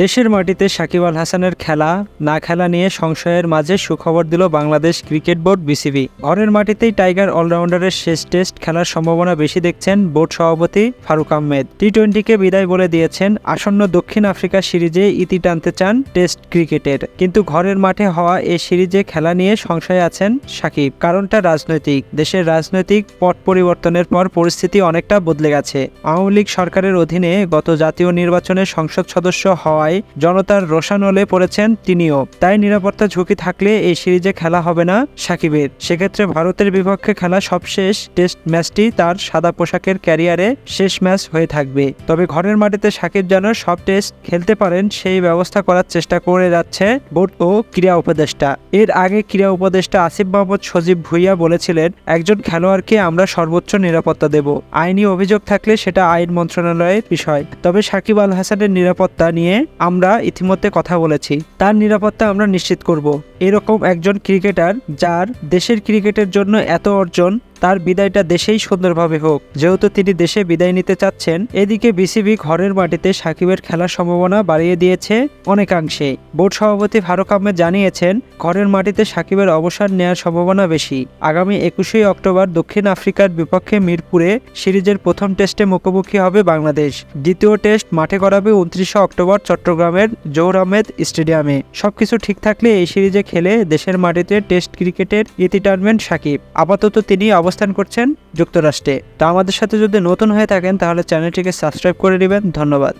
দেশের মাটিতে সাকিব আল হাসানের খেলা, না খেলা নিয়ে সংশয়ের মাঝে সুখবর দিল বাংলাদেশ ক্রিকেট বোর্ড বিসিবি। ঘরের মাটিতেই টাইগার অলরাউন্ডারের শেষ টেস্ট খেলার সম্ভাবনা বেশি দেখছেন বোর্ড সভাপতি ফারুক আহমেদ। টি টোয়েন্টিকে বিদায় বলে দিয়েছেন আসন্ন দক্ষিণ আফ্রিকা সিরিজে ইতি টানতে চান টেস্ট ক্রিকেটের। কিন্তু ঘরের মাঠে হওয়া এ সিরিজে খেলা নিয়ে সংশয়ে আছেন সাকিব। কারণটা রাজনৈতিক। দেশের রাজনৈতিক পট পরিবর্তনের পর পরিস্থিতি অনেকটা বদলে গেছে। আওয়ামী লীগ সরকারের অধীনে গত জাতীয় নির্বাচনে সংসদ সদস্য হওয়ায় জনতার রোশানলে পড়েছেন তিনিও। তাই নিরাপত্তা ঝুঁকি থাকলে এই সিরিজে খেলা হবে না সাকিবের। সেক্ষেত্রে ভারতের বিপক্ষে খেলা সবশেষ টেস্ট ম্যাচটি তার সাদা পোশাকের ক্যারিয়ারে শেষ ম্যাচ হয়ে থাকবে। তবে ঘরের মাটিতে সাকিব যেন সব টেস্ট খেলতে পারেন সেই ব্যবস্থা করার চেষ্টা করে যাচ্ছে বোর্ড ও ক্রীড়া উপদেষ্টা। এর আগে ক্রীড়া উপদেষ্টা আসিফ মোহাম্মদ সজীব ভুইয়া বলেছিলেন, একজন খেলোয়াড়কে আমরা সর্বোচ্চ নিরাপত্তা দেব। আইনি অভিযোগ থাকলে সেটা আইন মন্ত্রণালয়ের বিষয়। তবে সাকিব আল হাসানের নিরাপত্তা নিয়ে আমরা ইতিমধ্যে কথা বলেছি। তার নিরাপত্তা আমরা নিশ্চিত করব। এরকম একজন ক্রিকেটার যার দেশের ক্রিকেটের জন্য এত অর্জন তার বিদায়টা দেশেই সুন্দরভাবে হোক। যেহেতু তিনি দেশে বিদায় নিতে চাচ্ছেন, এদিকে বিসিবি ঘরের মাটিতে সাকিবের খেলার সম্ভাবনা বাড়িয়ে দিয়েছে অনেকাংশে। বোর্ড সভাপতি ফারুক আহমেদ জানিয়েছেন, ঘরের মাটিতে সাকিবের অবসর নেওয়ার সম্ভাবনা বেশি। আগামী একুশে অক্টোবর দক্ষিণ আফ্রিকার বিপক্ষে মিরপুরে সিরিজের প্রথম টেস্টে মুখোমুখি হবে বাংলাদেশ। দ্বিতীয় টেস্ট মাঠে করাবে উনত্রিশে অক্টোবর চট্টগ্রামের জৌর আহমেদ স্টেডিয়ামে। সবকিছু ঠিক থাকলে এই সিরিজে খেলে দেশের মাটিতে টেস্ট ক্রিকেটের ইতি টানবেন সাকিব। আপাতত তিনি অবস্থান করছেন যুক্তরাষ্ট্রে। তা আমাদের সাথে যদি নতুন হয়ে থাকেন, তাহলে চ্যানেলটিকে সাবস্ক্রাইব করে নেবেন ধন্যবাদ।